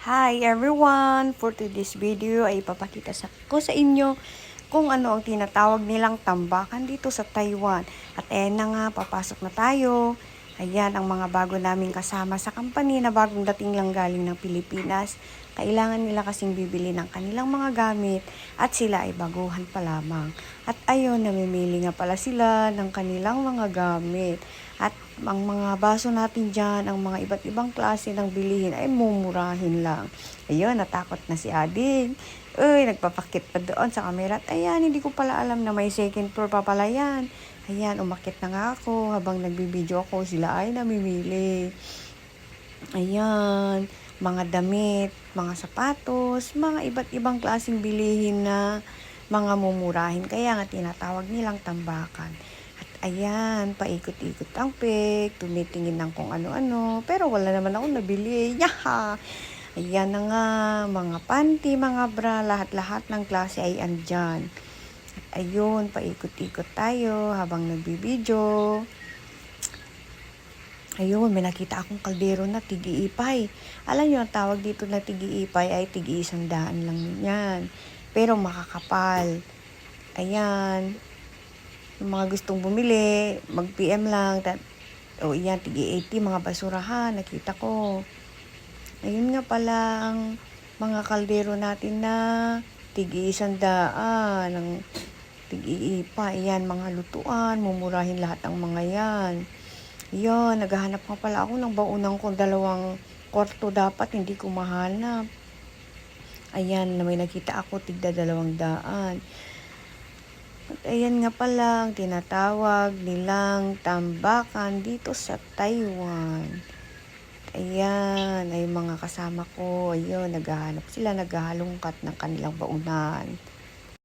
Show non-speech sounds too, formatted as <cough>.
Hi everyone! For today's video ay ipapakita sa, ko sa inyo kung ano ang tinatawag nilang tambakan dito sa Taiwan. At ayan na nga, papasok na tayo. Ayan ang mga bago naming kasama sa company na bagong dating lang galing ng Pilipinas. Kailangan nila kasing bibili ng kanilang mga gamit at sila ay baguhan pa lamang. At ayun, namimili nga pala sila ng kanilang mga gamit. At ang mga baso natin dyan, ang mga iba't ibang klase ng bilihin ay mumurahin lang. Ayun, natakot na si Ading. Uy, nagpapakit pa doon sa camera. At ayan, hindi ko pala alam na may second floor pa pala yan. Ayan, umakit na nga ako. Habang nagbibideo ako, sila ay namimili. Ayan, mga damit, mga sapatos, mga iba't ibang klaseng bilihin na mga mumurahin. Kaya nga tinatawag nilang tambakan. At ayan, paikot-ikot ang pek, tumitingin ng kung ano-ano. Pero wala naman ako nabili. <laughs> Yaha! Ayan na nga, mga panty, mga bra, lahat-lahat ng klase ay andyan. Ayun, paikot-ikot tayo habang nagbibideo. Ayun, may nakita akong kaldero na tigi-ipay. Alam niyo, ang tawag dito na tigi-ipay ay tigi-isang daan lang yan. Pero makakapal. Ayan. Yung mga gustong bumili, mag-PM lang. O yan, tigi-80, mga basurahan, nakita ko. Ayun nga pala ang mga kaldero natin na tigi-isang daan. Ang tigi-ipay, yan, mga lutuan, mumurahin lahat ang mga yan. Yun, naghahanap nga pala ako ng baunang kong dalawang kwarto dapat, hindi ko mahanap. Ayan, may nakita ako, tigda dalawang daan. At ayan nga pala, ang tinatawag nilang tambakan dito sa Taiwan. Ayan, ay mga kasama ko, ayun, naghahanap sila, naghahalongkat ng kanilang baunan.